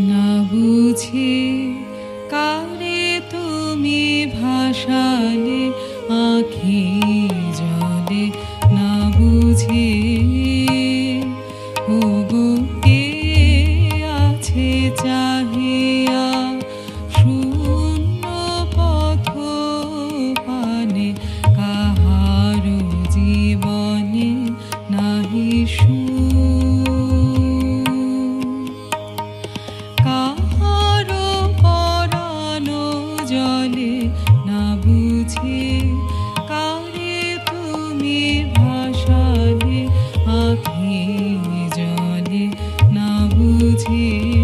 না বুঝি কারে তুমি ভাষালে কারও পরানো জলে না বুঝে কারে তুমি ভাসালে আখি জলে না বুঝে